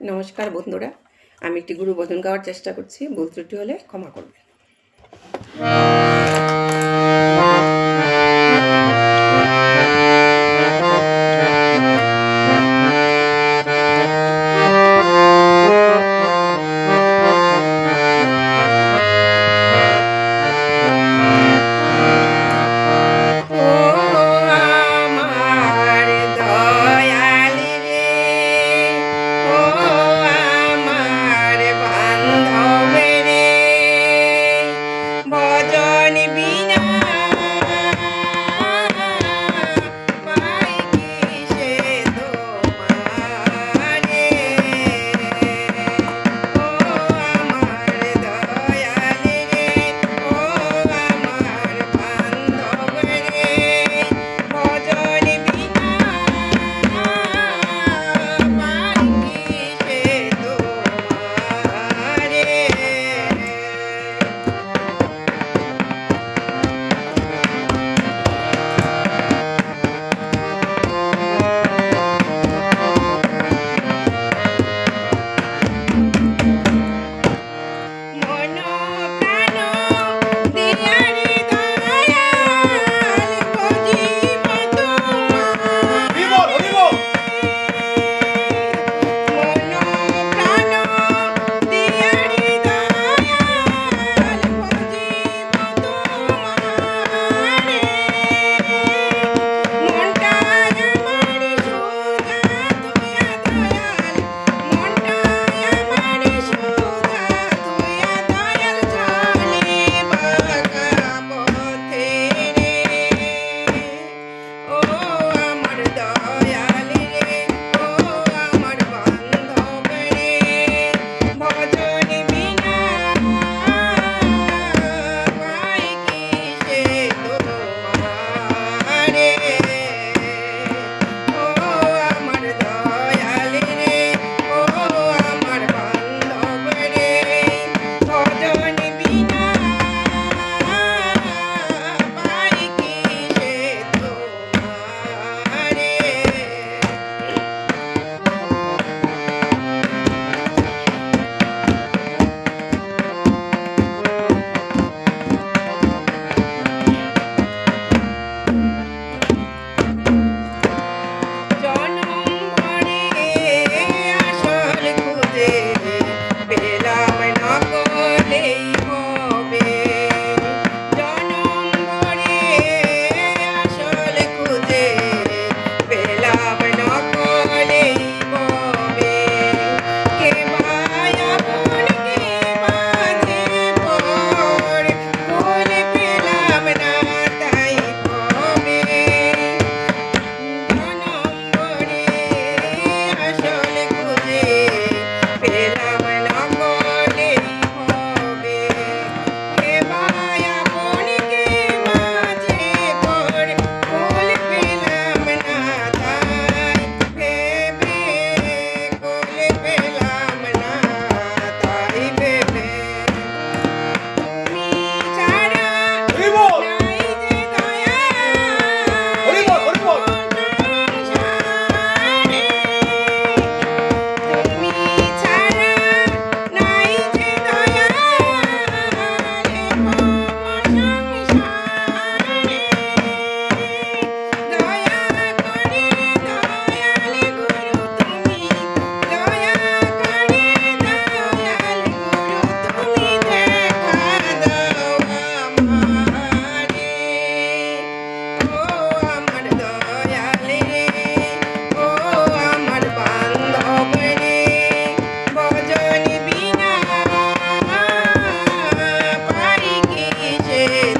নমস্কার বন্ধুরা আমি একটি গুরু বচন গাওয়ার চেষ্টা করছি ভুল ত্রুটি হলে ক্ষমা করবেন। Yeah.